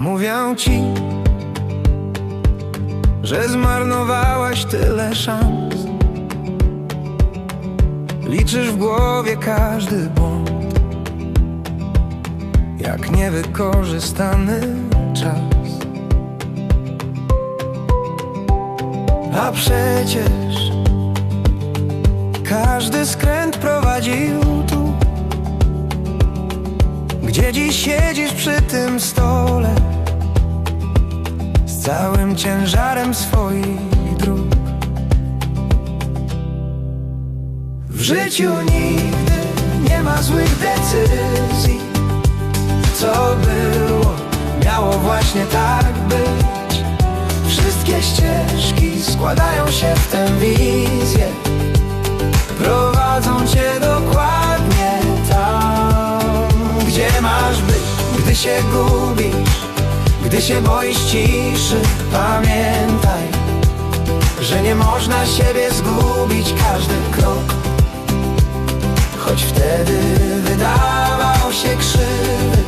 Mówią ci, że zmarnowałaś tyle szans. Liczysz w głowie każdy błąd, jak niewykorzystany czas. A przecież każdy skręt prowadził tu, gdzie dziś siedzisz przy tym stole całym ciężarem swoich dróg. W życiu nigdy nie ma złych decyzji. Co było, miało właśnie tak być. Wszystkie ścieżki składają się w tę wizję. Prowadzą cię dokładnie tam, gdzie masz być, gdy się gubisz, gdy się boisz ciszy. Pamiętaj, że nie można siebie zgubić każdy krok. Choć wtedy wydawał się krzywy,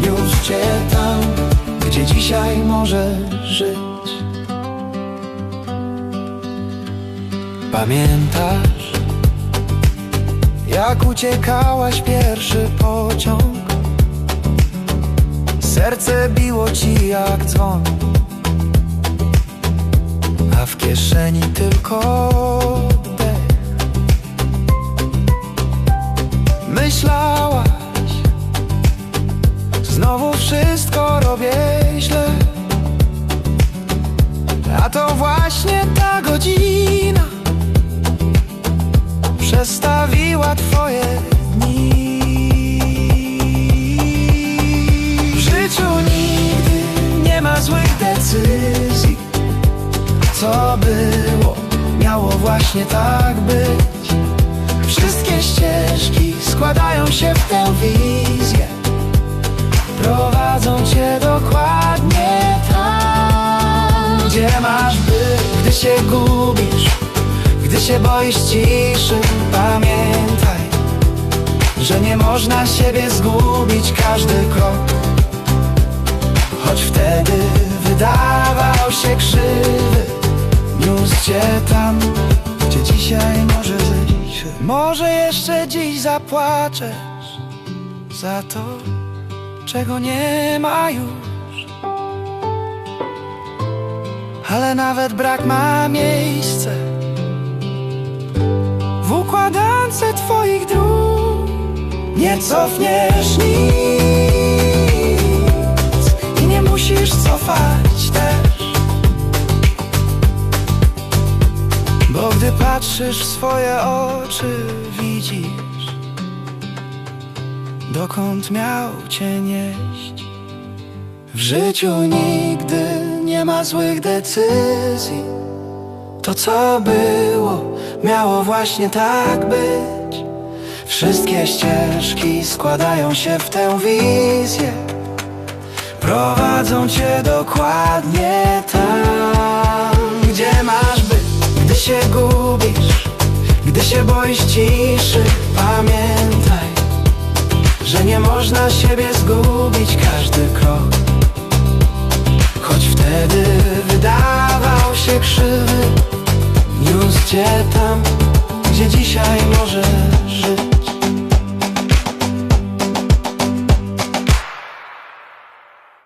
niósł cię tam, gdzie dzisiaj możesz żyć. Pamiętasz, jak uciekałaś pierwszy pociąg? Serce biło ci jak dzwon, a w kieszeni tylko dech. Myślałaś, znowu wszystko robię źle, a to właśnie ta godzina przestawiła twoje Co było, miało właśnie tak być. Wszystkie ścieżki składają się w tę wizję. Prowadzą cię dokładnie tam, gdzie masz być, gdy się gubisz. Gdy się boisz ciszy, pamiętaj, że nie można siebie zgubić każdy krok. Choć wtedy wydawał się krzywy, cię tam, gdzie dzisiaj może żyć. Może jeszcze dziś zapłaczesz za to, czego nie ma już. Ale nawet brak ma miejsce w układance twoich dróg nie cofniesz nic patrzysz w swoje oczy, widzisz, dokąd miał cię nieść. W życiu nigdy nie ma złych decyzji. To co było, miało właśnie tak być. Wszystkie ścieżki składają się w tę wizję. Prowadzą cię dokładnie gdy się boisz ciszy. Pamiętaj, że nie można siebie zgubić każdy krok. Choć wtedy wydawał się krzywy Niósł cię tam,